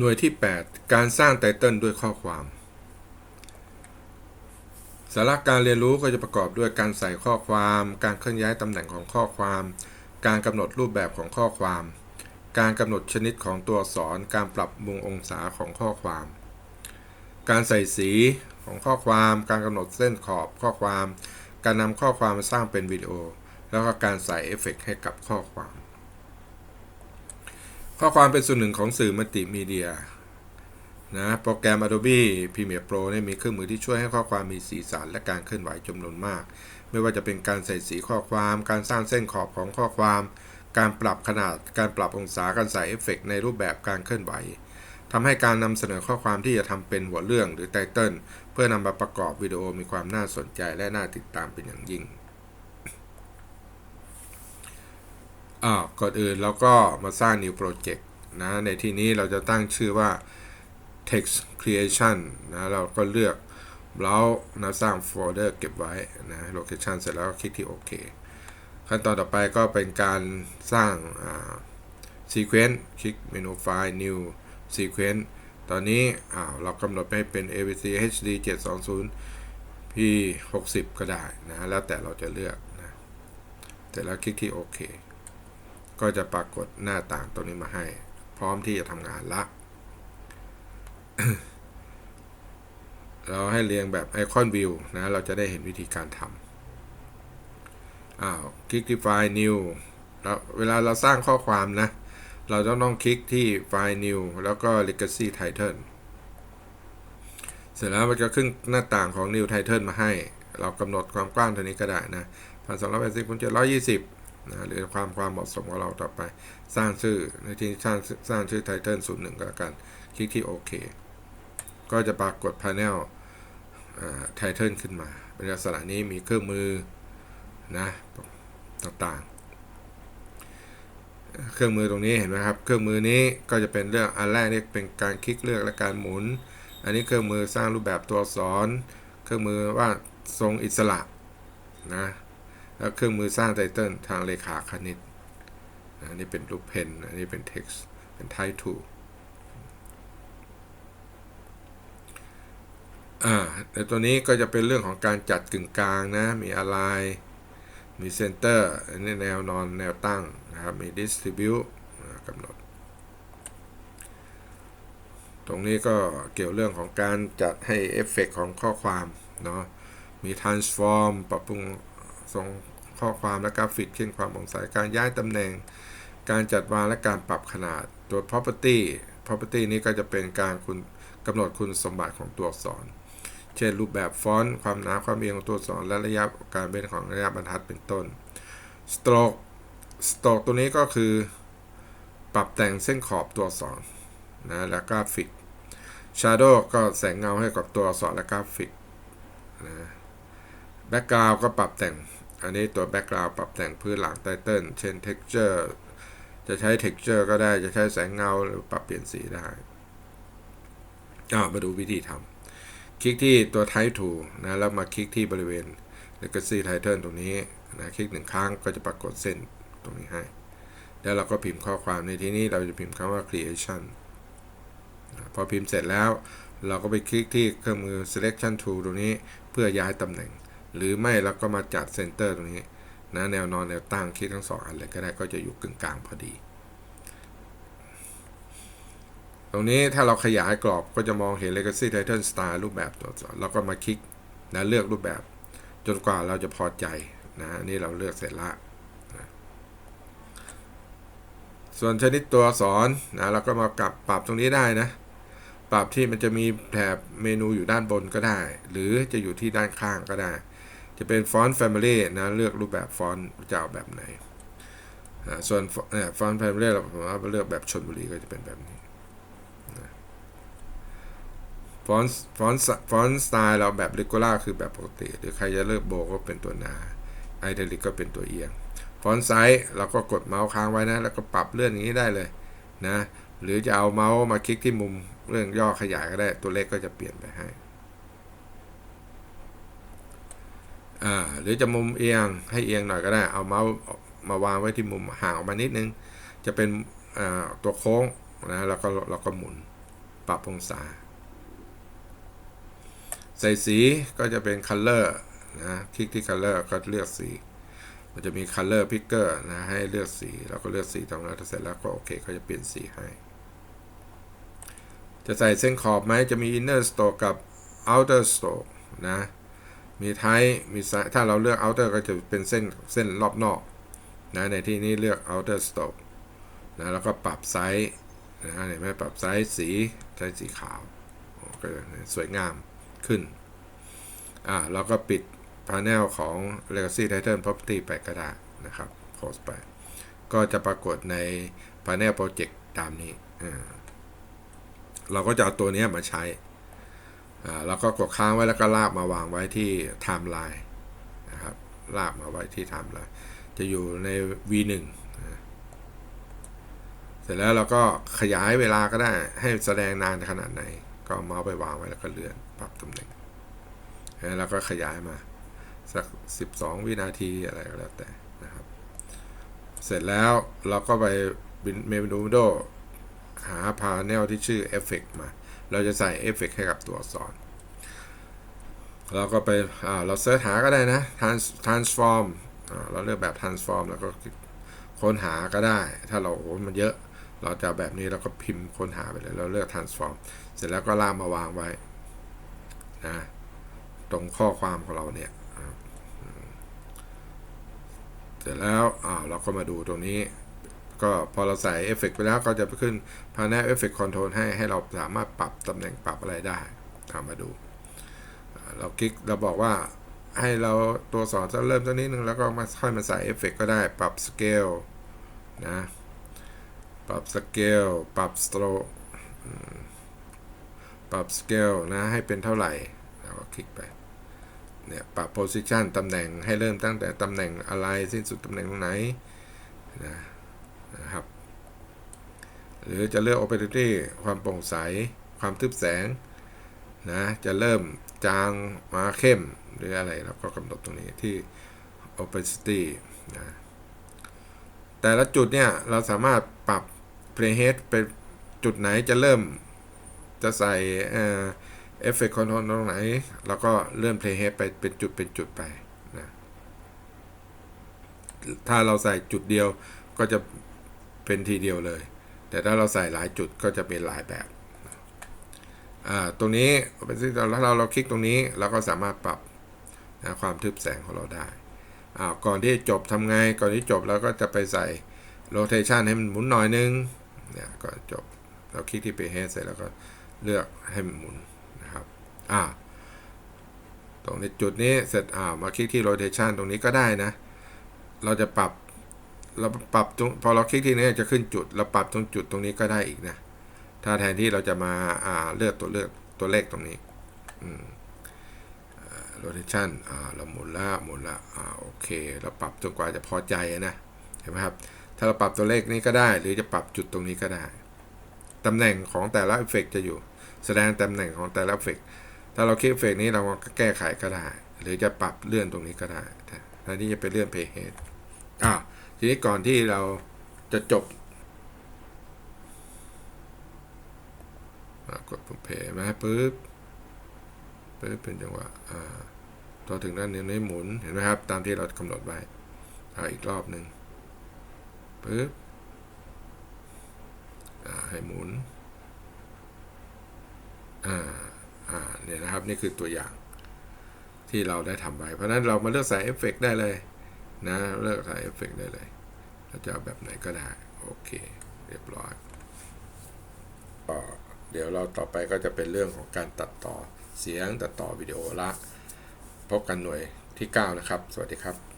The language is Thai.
หน่วยที่ 8 การสร้างไตเติลด้วยข้อความ สาระการเรียนรู้ก็จะประกอบด้วยการใส่ข้อความ การเคลื่อนย้ายตำแหน่งของข้อความ การกำหนดรูปแบบของข้อความ การกำหนดชนิดของตัวอักษร การปรับมุมองศาของข้อความ การใส่สีของข้อความ การกำหนดเส้นขอบข้อความ การนำข้อความมาสร้างเป็นวิดีโอ แล้วก็การใส่เอฟเฟกต์ให้กับข้อความ ข้อความเป็นส่วนหนึ่งของสื่อมัลติมีเดียนะโปรแกรม Adobe Premiere Pro เนี่ยมีเครื่องมือที่ช่วยให้ข้อความมีสีสันและการเคลื่อนไหวจำนวนมาก ไม่ว่าจะเป็นการใส่สีข้อความ การสร้างเส้นขอบของข้อความ การปรับขนาด การปรับองศา การใส่เอฟเฟกในรูปแบบการเคลื่อนไหวทำให้การนำเสนอข้อความที่จะทำเป็นหัวเรื่องหรือไตเติลเพื่อนำมาประกอบวิดีโอมีความน่าสนใจและน่าติดตามเป็นอย่างยิ่ง อ่าก่อนอื่นเราก็มาสร้าง new project นะ ในที่นี้เราจะตั้งชื่อว่า text creation นะ เราก็เลือก browse นะสร้างโฟลเดอร์เก็บไว้นะ location เสร็จแล้วก็คลิกที่โอเคขั้นตอนต่อไปก็เป็นการสร้าง sequence คลิกเมนูไฟล์ new sequence ตอนนี้อ้าวเรากำหนดให้เป็น abc hd 720 p 60ก็ได้นะ แล้วแต่เราจะเลือกนะ เสร็จแล้วคลิกที่โอเค ก็จะปรากฏหน้าต่างตัวนี้มาให้ พร้อมที่จะทำงานละ เราให้เรียงแบบไอคอนวิวนะ เราจะได้เห็นวิธีการทำอ้าวคลิกที่ไฟล์ new แล้วเวลาเราสร้างข้อความนะ เราต้องต้องคลิกที่ไฟล์ new แล้วก็ legacy title เสร็จแล้วมันจะขึ้นหน้าต่างของ new title มาให้ เรากำหนดความกว้างเท่านี้ก็ได้นะพันสองร้อยแปดสิบคูณเจ็ดร้อยยี่สิบ นะหรือความความเหมาะสมของเราต่อไป สร้างชื่อในที่สร้างสร้างชื่อไทเทิลศูนย์หนึ่งก็แล้วกัน คลิกที่โอเคก็จะปรากฏพาเนลไทเทิลขึ้นมา เป็นลักษณะนี้มีเครื่องมือนะต่างๆ เครื่องมือตรงนี้เห็นไหมครับ เครื่องมือนี้ก็จะเป็นเรื่องอันแรกนี่เป็นการคลิกเลือกและการหมุน อันนี้เครื่องมือสร้างรูปแบบตัวอักษร เครื่องมือว่าทรงอิสระนะ แล้วเครื่องมือสร้างไตเติลทางเลขาคณิตอันนี้เป็นรูปเพนอันนี้เป็น text เป็น type อ่าแต่ตัวนี้ก็จะเป็นเรื่องของการจัดกึ่งกลางนะ มี align มี center อันนี้แนวนอนแนวตั้งนะครับ มี distribute กำหนด ตรงนี้ก็เกี่ยวเรื่องของการจัดให้เอฟเฟกของข้อความเนาะ มี transform ปรับปรุง ทรงข้อความและกราฟิกเช่นความองศาการย้ายตำแหน่ง การจัดวางและการปรับขนาดตัว property property นี้ก็จะเป็นการคุณกำหนดคุณสมบัติของตัวอักษร เช่นรูปแบบฟอนต์ความหนาความเอียงของตัวอักษรและระยะการเบนของระยะบรรทัดเป็นต้น stroke stroke ตัวนี้ก็คือ ปรับแต่งเส้นขอบตัวอักษรนะและกราฟิก shadow ก็แสงเงาให้กับตัวอักษรและกราฟิกนะ background ก็ปรับแต่ง อันนี้ตัว background ปรับแต่งพื้นหลังไตเติลเช่น texture จะใช้ texture ก็ได้จะใช้แสงเงาหรือปรับเปลี่ยนสีได้ก็มาดูวิธีทำคลิกที่ตัว type to นะแล้วมาคลิกที่บริเวณ legacy title ตรงนี้นะคลิกหนึ่งครั้งก็จะปรากฏเส้นตรงนี้ให้ แล้วเราก็พิมพ์ข้อความในที่นี้เราจะพิมพ์คำว่า creation นะพอพิมพ์เสร็จแล้ว เราก็ไปคลิกที่เครื่องมือ selection tool ตรงนี้เพื่อย้ายตำแหน่ง หรือไม่เราก็มาจัดเซนเตอร์ตรงนี้นะแนวนอนแนวตั้งคลิกทั้งสองอันเลยก็ได้ก็จะอยู่กึ่งกลางพอดี ตรงนี้ถ้าเราขยายกรอบก็จะมองเห็น Legacy Title Style รูปแบบตัวสอนเราก็มาคลิกนะเลือกรูปแบบ จนกว่าเราจะพอใจนะนี่เราเลือกเสร็จละนะส่วนชนิดตัวสอนนะเราก็มากลับปรับตรงนี้ได้นะ ปรับที่มันจะมีแถบเมนูอยู่ด้านบนก็ได้ หรือจะอยู่ที่ด้านข้างก็ได้ จะเป็นฟอนต์ Family นะเลือกรูปแบบฟอนต์จะเอาแบบไหนนะส่วนฟอนต์ Family เราผมว่าเลือกแบบชนบุรีก็จะเป็นแบบนี้ฟอนต์ฟอนต์ฟอนต์สไตล์เราแบบ regular คือแบบปกติ หรือใครจะเลือกโบก็เป็นตัวหนาไอเดลิกก็เป็นตัวเอียงฟอนต์ไซส์เราก็กดเมาส์ค้างไว้นะ แล้วก็ปรับเลื่อนอย่างนี้ได้เลยนะหรือจะเอาเมาส์มาคลิกที่มุมเรื่องย่อขยายก็ได้ตัวเลขก็จะเปลี่ยนไปให้ อ่าหรือจะมุมเอียงให้เอียงหน่อยก็ได้ เอาเมาส์มาวางไว้ที่มุมห่างออกมานิดนึง จะเป็นตัวโค้งนะแล้วก็เราก็หมุนปรับองศา ใส่สีก็จะเป็น color นะคลิกที่ color ก็เลือกสี มันจะมี color picker นะให้เลือกสีเราก็เลือกสีตรงนั้นเสร็จแล้วก็โอเคเขาจะเปลี่ยนสีให้ จะใส่เส้นขอบไหมจะมี inner stroke กับ outer stroke นะ มีไทมีถ้าเราเลือก outer ก็จะเป็นเส้นเส้นรอบนอกนะในที่นี้เลือก outer stroke นะแล้วก็ปรับไซส์นะเห็นไหมปรับไซส์สีไซส์สีขาวก็สวยงามขึ้นอ่าเราก็ปิด panel ของ legacy title property ไปก็ได้นะครับ close ไป ก็จะปรากฏใน panel project ตามนี้อ่าเราก็จะเอาตัวนี้มาใช้ แล้วก็กดค้างไว้แล้วก็ลากมาวางไว้ที่ timeline นะครับลากมาไว้ที่ timeline จะอยู่ใน v1 นะเสร็จแล้วเราก็ขยายเวลาก็ได้ให้แสดงนานขนาดไหน ก็เมาส์ไปวางไว้แล้วก็เลื่อนปรับตำแหน่งแล้วก็ขยายมาสัก 12 วินาทีอะไรก็แล้วแต่นะครับ เสร็จแล้วเราก็ไปเมนูวินโดหาพาเนลที่ชื่อ Effect มา เราจะใส่เอฟเฟกให้กับตัวอักษรเราก็ไปเราเสิร์ชหาก็ได้นะ transform เราเลือกแบบ transform แล้วก็ค้นหาก็ได้ ถ้าเราโอ้มันเยอะ เราจะแบบนี้เราก็พิมพ์ค้นหาไปเลย เราเลือก transform เสร็จแล้วก็ล่ามาวางไว้นะตรงข้อความของเราเนี่ย เสร็จแล้วเราก็มาดูตรงนี้ ก็พอเราใส่เอฟเฟกไปแล้วก็จะไปขึ้น Panel Effect Control ให้ให้เราสามารถปรับตำแหน่งปรับอะไรได้ทำมาดู เราคลิกเราบอกว่าให้เราตัวสอนจะเริ่มตัวนี้นึงแล้วก็มาค่อยมาใส่เอฟเฟกก็ได้ปรับสเกลนะปรับสเกลปรับสโตรปรับสเกลนะให้เป็นเท่าไหร่เราก็คลิกไปเนี่ยปรับ position ตำแหน่งให้เริ่มตั้งแต่ตำแหน่งอะไรสิ้นสุดตำแหน่งตรงไหนนะ นะครับ หรือจะเลือก opacity ความโปร่งใส ความทึบแสงนะจะเริ่มจางมาเข้มหรืออะไรเราก็กำหนดตรงนี้ที่ opacity นะแต่ละจุดเนี่ย เราสามารถปรับ playhead เป็นจุดไหนจะเริ่มจะใส่เอฟเฟกต์คอนโทรลตรงไหน แล้วก็เลื่อน playhead ไปเป็นจุดเป็นจุดไปนะถ้าเราใส่จุดเดียวก็จะ เป็นทีเดียวเลย แต่ถ้าเราใส่หลายจุดก็จะเป็นหลายแบบอ่าตรงนี้เป็นที่เราเราเราคลิกตรงนี้เราก็สามารถปรับนะความทึบแสงของเราได้อ่าก่อนที่จบทำไง ก่อนที่จบเราก็จะไปใส่ rotation ให้มันหมุนหน่อยนึงเนี่ยก่อนจบเราคลิกที่ playhead เสร็จแล้วก็เลือกให้มันหมุนนะครับอ่าตรงในจุดนี้เสร็จอ่ามาคลิกที่ rotation ตรงนี้ก็ได้นะ เราจะปรับ เราปรับพอเราคลิกที่นี้จะขึ้นจุด เราปรับตรงจุดตรงนี้ก็ได้อีกนะ ถ้าแทนที่เราจะมาอ่าเลือกตัวเลือกตัวเลขตรงนี้อืม rotation อ่าเราหมุนละหมุนละอ่าโอเค เราปรับจนกว่าจะพอใจนะเห็นไหมครับ ถ้าเราปรับตัวเลขนี้ก็ได้ หรือจะปรับจุดตรงนี้ก็ได้ตำแหน่งของแต่ละเอฟเฟกจะอยู่ แสดงตำแหน่งของแต่ละเอฟเฟกถ้าเราคลิกเอฟเฟกนี้เราก็แก้ไขก็ได้ หรือจะปรับเลื่อนตรงนี้ก็ได้แทนที่จะไปเลื่อน pay head อ่า ทีนี้ก่อนที่เราจะจบกดปุ่มเพย์มาปุ๊บปุ๊บเป็นจังหวะอ่าพอถึงด้านนี้นี้หมุนเห็นไหมครับ ตามที่เรากำหนดไว้เอาอีกรอบหนึ่งปุ๊บให้หมุนอ่าอ่าเนี่ยนะครับนี่คือตัวอย่างที่เราได้ทำไว้เพราะนั้นเรามาเลือกใส่เอฟเฟกได้เลยนะเลือกใส่เอฟเฟกได้เลย เราจะเอาแบบไหนก็ได้ โอเค เรียบร้อยก็เดี๋ยวเราต่อไปก็จะเป็นเรื่องของการตัดต่อเสียงตัดต่อวิดีโอละ พบกันหน่วยที่ 9 นะครับ สวัสดีครับ